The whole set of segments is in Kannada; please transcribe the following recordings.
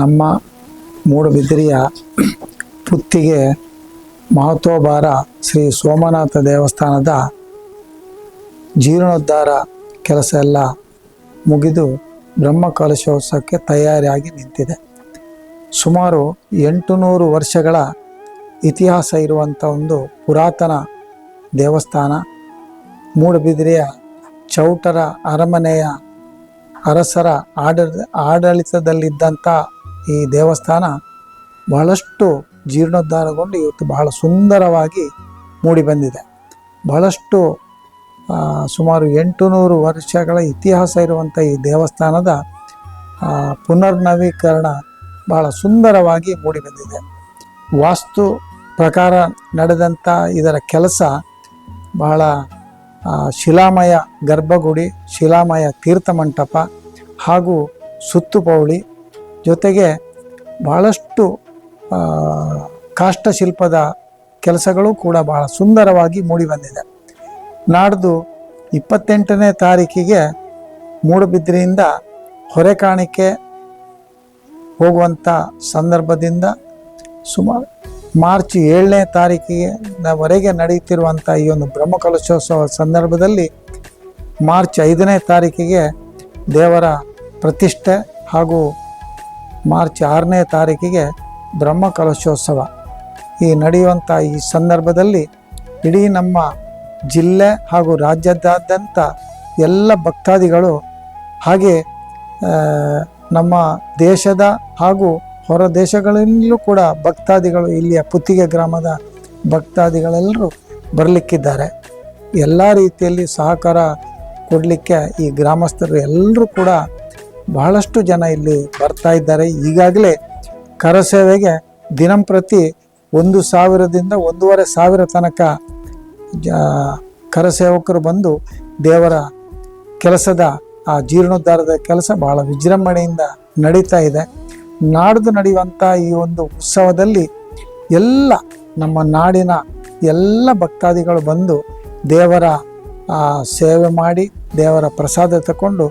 ನಮ್ಮ ಮೂಡುಬಿದಿರೆಯ ಪುತ್ತಿಗೆ ಮಹತ್ವಭಾರ ಶ್ರೀ ಸೋಮನಾಥ ದೇವಸ್ಥಾನದ ಜೀರ್ಣೋದ್ಧಾರ ಕೆಲಸ ಎಲ್ಲ ಮುಗಿದು ಬ್ರಹ್ಮ ಕಲಶೋತ್ಸವಕ್ಕೆ ತಯಾರಿಯಾಗಿ ನಿಂತಿದೆ. ಸುಮಾರು ಎಂಟು ನೂರು ವರ್ಷಗಳ ಇತಿಹಾಸ ಇರುವಂಥ ಒಂದು ಪುರಾತನ ದೇವಸ್ಥಾನ. ಮೂಡುಬಿದ್ರಿಯ ಚೌಟರ ಅರಮನೆಯ ಅರಸರ ಆಡ ಆಡಳಿತದಲ್ಲಿದ್ದಂಥ ಈ ದೇವಸ್ಥಾನ ಬಹಳಷ್ಟು ಜೀರ್ಣೋದ್ಧಾರಗೊಂಡು ಇವತ್ತು ಬಹಳ ಸುಂದರವಾಗಿ ಮೂಡಿಬಂದಿದೆ ಬಹಳಷ್ಟು ಸುಮಾರು ಎಂಟು ನೂರು ವರ್ಷಗಳ ಇತಿಹಾಸ ಇರುವಂಥ ಈ ದೇವಸ್ಥಾನದ ಪುನರ್ನವೀಕರಣ ಬಹಳ ಸುಂದರವಾಗಿ ಮೂಡಿಬಂದಿದೆ ವಾಸ್ತು ಪ್ರಕಾರ ನಡೆದಂಥ ಇದರ ಕೆಲಸ ಬಹಳ ಶಿಲಾಮಯ ಗರ್ಭಗುಡಿ, ಶಿಲಾಮಯ ತೀರ್ಥಮಂಟಪ ಹಾಗೂ ಸುತ್ತುಪೌಳಿ ಜೊತೆಗೆ ಬಹಳಷ್ಟು ಕಾಷ್ಟಶಿಲ್ಪದ ಕೆಲಸಗಳು ಕೂಡ ಬಹಳ ಸುಂದರವಾಗಿ ಮೂಡಿಬಂದಿದೆ ನಾಡ್ದು ಇಪ್ಪತ್ತೆಂಟನೇ ತಾರೀಕಿಗೆ ಮೂಡುಬಿದ್ರೆಯಿಂದ ಹೊರೆಕಾಣಿಕೆ ಹೋಗುವಂಥ ಸಂದರ್ಭದಿಂದ ಸುಮಾರು ಮಾರ್ಚ್ ಏಳನೇ ತಾರೀಕಿಗೆ ವರೆಗೆ ನಡೆಯುತ್ತಿರುವಂಥ ಈ ಒಂದು ಬ್ರಹ್ಮಕಲಶೋತ್ಸವ ಸಂದರ್ಭದಲ್ಲಿ ಮಾರ್ಚ್ ಐದನೇ ತಾರೀಕಿಗೆ ದೇವರ ಪ್ರತಿಷ್ಠೆ ಹಾಗೂ ಮಾರ್ಚ್ ಆರನೇ ತಾರೀಕಿಗೆ ಬ್ರಹ್ಮ ಕಲಶೋತ್ಸವ. ಈ ನಡೆಯುವಂಥ ಈ ಸಂದರ್ಭದಲ್ಲಿ ಇಡೀ ನಮ್ಮ ಜಿಲ್ಲೆ ಹಾಗೂ ರಾಜ್ಯದಾದ್ಯಂತ ಎಲ್ಲ ಭಕ್ತಾದಿಗಳು ಹಾಗೆ ನಮ್ಮ ದೇಶದ ಹಾಗೂ ಹೊರ ದೇಶಗಳಲ್ಲೂ ಕೂಡ ಭಕ್ತಾದಿಗಳು ಇಲ್ಲಿಯ ಪುತ್ತಿಗೆ ಗ್ರಾಮದ ಭಕ್ತಾದಿಗಳೆಲ್ಲರೂ ಬರಲಿಕ್ಕಿದ್ದಾರೆ. ಎಲ್ಲ ರೀತಿಯಲ್ಲಿ ಸಹಕಾರ ಕೊಡಲಿಕ್ಕೆ ಈ ಗ್ರಾಮಸ್ಥರು ಎಲ್ಲರೂ ಕೂಡ ಬಹಳಷ್ಟು ಜನ ಇಲ್ಲಿ ಬರ್ತಾ ಇದ್ದಾರೆ. ಈಗಾಗಲೇ ಕರಸೇವೆಗೆ ದಿನಂಪ್ರತಿ ಒಂದು ಸಾವಿರದಿಂದ ಒಂದೂವರೆ ಸಾವಿರ ತನಕ ಜ, ಕರಸೇವಕರು ಬಂದು ದೇವರ ಕೆಲಸದ, ಆ ಜೀರ್ಣೋದ್ಧಾರದ ಕೆಲಸ ಬಹಳ ವಿಜೃಂಭಣೆಯಿಂದ ನಡೀತಾ ಇದೆ. ನಾಡ್ದು ನಡೆಯುವಂಥ ಈ ಒಂದು ಉತ್ಸವದಲ್ಲಿ ಎಲ್ಲ ನಮ್ಮ ನಾಡಿನ ಎಲ್ಲ ಭಕ್ತಾದಿಗಳು ಬಂದು ದೇವರ ಸೇವೆ ಮಾಡಿ ದೇವರ ಪ್ರಸಾದ ತಗೊಂಡು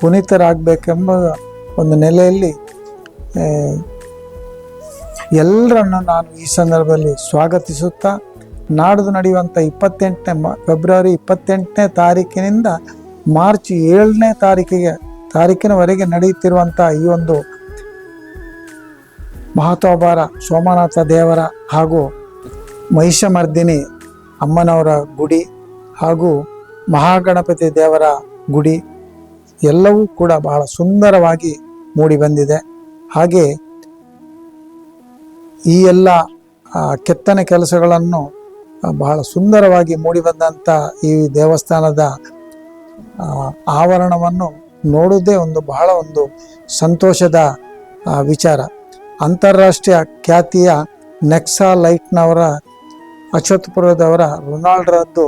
ಪುನೀತರಾಗಬೇಕೆಂಬ ಒಂದು ನೆಲೆಯಲ್ಲಿ ಎಲ್ಲರನ್ನು ನಾನು ಈ ಸಂದರ್ಭದಲ್ಲಿ ಸ್ವಾಗತಿಸುತ್ತಾ ನಾಡ್ದು ನಡೆಯುವಂಥ ಇಪ್ಪತ್ತೆಂಟನೇ ಮ, ಫೆಬ್ರವರಿ ಇಪ್ಪತ್ತೆಂಟನೇ ತಾರೀಕಿನಿಂದ ಮಾರ್ಚ್ ಏಳನೇ ತಾರೀಕಿಗೆ, ತಾರೀಕಿನವರೆಗೆ ನಡೆಯುತ್ತಿರುವಂಥ ಈ ಒಂದು ಮಹತ್ವಭಾರ ಸೋಮನಾಥ ದೇವರ ಹಾಗೂ ಮಹಿಷಮರ್ದಿನಿ ಅಮ್ಮನವರ ಗುಡಿ ಹಾಗೂ ಮಹಾಗಣಪತಿ ದೇವರ ಗುಡಿ ಎಲ್ಲವೂ ಕೂಡ ಬಹಳ ಸುಂದರವಾಗಿ ಮೂಡಿ ಬಂದಿದೆ. ಹಾಗೆ ಈ ಎಲ್ಲ ಕೆತ್ತನೆ ಕೆಲಸಗಳನ್ನು ಬಹಳ ಸುಂದರವಾಗಿ ಮೂಡಿ ಮೂಡಿಬಂದಂಥ ಈ ದೇವಸ್ಥಾನದ ಆವರಣವನ್ನು ನೋಡುವುದೇ ಒಂದು ಬಹಳ ಒಂದು ಸಂತೋಷದ ವಿಚಾರ. ಅಂತಾರಾಷ್ಟ್ರೀಯ ಖ್ಯಾತಿಯ ನೆಕ್ಸಾ ಲೈಟ್ನವರ, ಅಶ್ವತ್ಪುರದವರ ರೊನಾಲ್ಡ್ರದ್ದು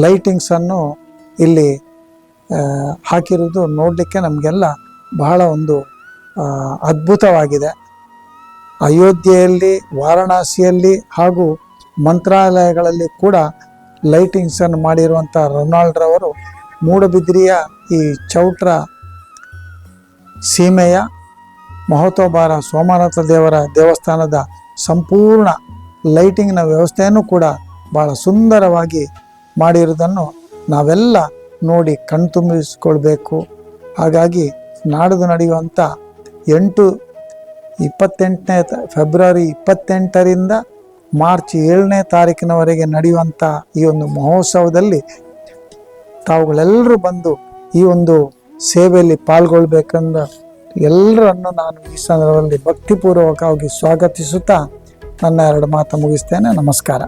ಲೈಟಿಂಗ್ಸನ್ನು ಇಲ್ಲಿ ಆ, ಹಾಕಿರುವುದು ನೋಡಲಿಕ್ಕೆ ನಮಗೆಲ್ಲ ಬಹಳ ಒಂದು ಅದ್ಭುತವಾಗಿದೆ. ಅಯೋಧ್ಯೆಯಲ್ಲಿ ವಾರಣಾಸಿಯಲ್ಲಿ ಹಾಗೂ ಮಂತ್ರಾಲಯಗಳಲ್ಲಿ ಕೂಡ ಲೈಟಿಂಗ್ಸನ್ನು ಮಾಡಿರುವಂಥ ರೊನಾಲ್ಡ್ರವರು ಮೂಡಬಿದ್ರಿಯ ಈ ಚೌಟ್ರ ಸೀಮೆಯ ಮಹೋತ್ವಭಾರ ಸೋಮನಾಥ ದೇವರ ದೇವಸ್ಥಾನದ ಸಂಪೂರ್ಣ ಲೈಟಿಂಗ್ನ ವ್ಯವಸ್ಥೆಯನ್ನು ಕೂಡ ಭಾಳ ಸುಂದರವಾಗಿ ಮಾಡಿರುವುದನ್ನು ನಾವೆಲ್ಲ ನೋಡಿ ಕಣ್ತುಂಬಿಸಿಕೊಳ್ಬೇಕು ಹಾಗಾಗಿ ನಾಡಿದು ನಡೆಯುವಂಥ ಎಂಟು ಇಪ್ಪತ್ತೆಂಟನೇ ಫೆಬ್ರವರಿ ಇಪ್ಪತ್ತೆಂಟರಿಂದ ಮಾರ್ಚ್ ಏಳನೇ ತಾರೀಕಿನವರೆಗೆ ನಡೆಯುವಂಥ ಈ ಒಂದು ಮಹೋತ್ಸವದಲ್ಲಿ ತಾವುಗಳೆಲ್ಲರೂ ಬಂದು ಈ ಒಂದು ಸೇವೆಯಲ್ಲಿ ಪಾಲ್ಗೊಳ್ಬೇಕೆಂದ ಎಲ್ಲರನ್ನು ನಾನು ಈ ಸಂದರ್ಭದಲ್ಲಿ ಭಕ್ತಿಪೂರ್ವಕವಾಗಿ ಸ್ವಾಗತಿಸುತ್ತಾ ನನ್ನ ಎರಡು ಮಾತು ಮುಗಿಸ್ತೇನೆ. ನಮಸ್ಕಾರ.